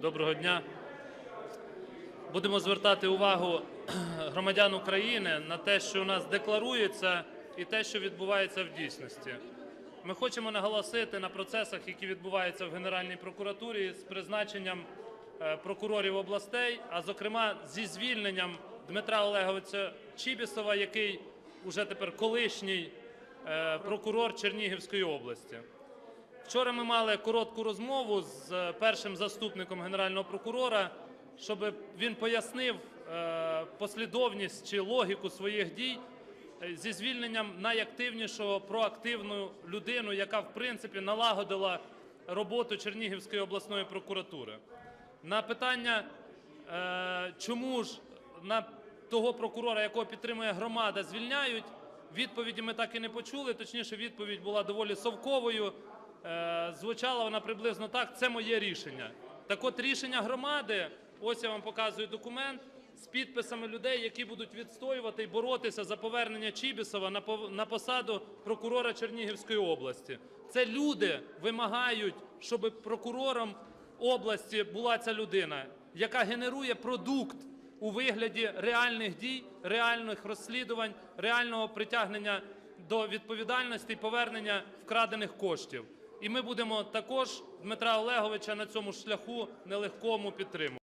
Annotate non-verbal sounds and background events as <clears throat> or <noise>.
Доброго дня. Будемо звертати увагу <clears throat> громадян України на те, що у нас декларується, і те, що відбувається в дійсності. Ми хочемо наголосити на процесах, які відбуваються в Генеральній прокуратурі з призначенням е, прокурорів областей, а зокрема зі звільненням Дмитра Олеговича Чібісова, який уже тепер колишній е, прокурор Чернігівської області. Вчора ми мали коротку розмову з е, першим заступником генерального прокурора, щоб він пояснив е, послідовність чи логіку своїх дій е, зі звільненням найактивнішого проактивну людину, яка в принципі налагодила роботу Чернігівської обласної прокуратури. На питання, чому ж на того прокурора, якого підтримує громада, звільняють, відповіді ми так і не почули. Точніше, відповідь була доволі совковою. Е, Звучала вона приблизно так: це моє рішення. Так от рішення громади, ось я вам показую документ з підписами людей, які будуть відстоювати і боротися за повернення Чібісова на посаду прокурора Чернігівської області. Це люди вимагають, щоб прокурором області була ця людина, яка генерує продукт у вигляді реальних дій, реальних розслідувань, реального притягнення до відповідальності і повернення вкрадених коштів. І ми будемо також Дмитра Олеговича на цьому шляху нелегкому підтримувати.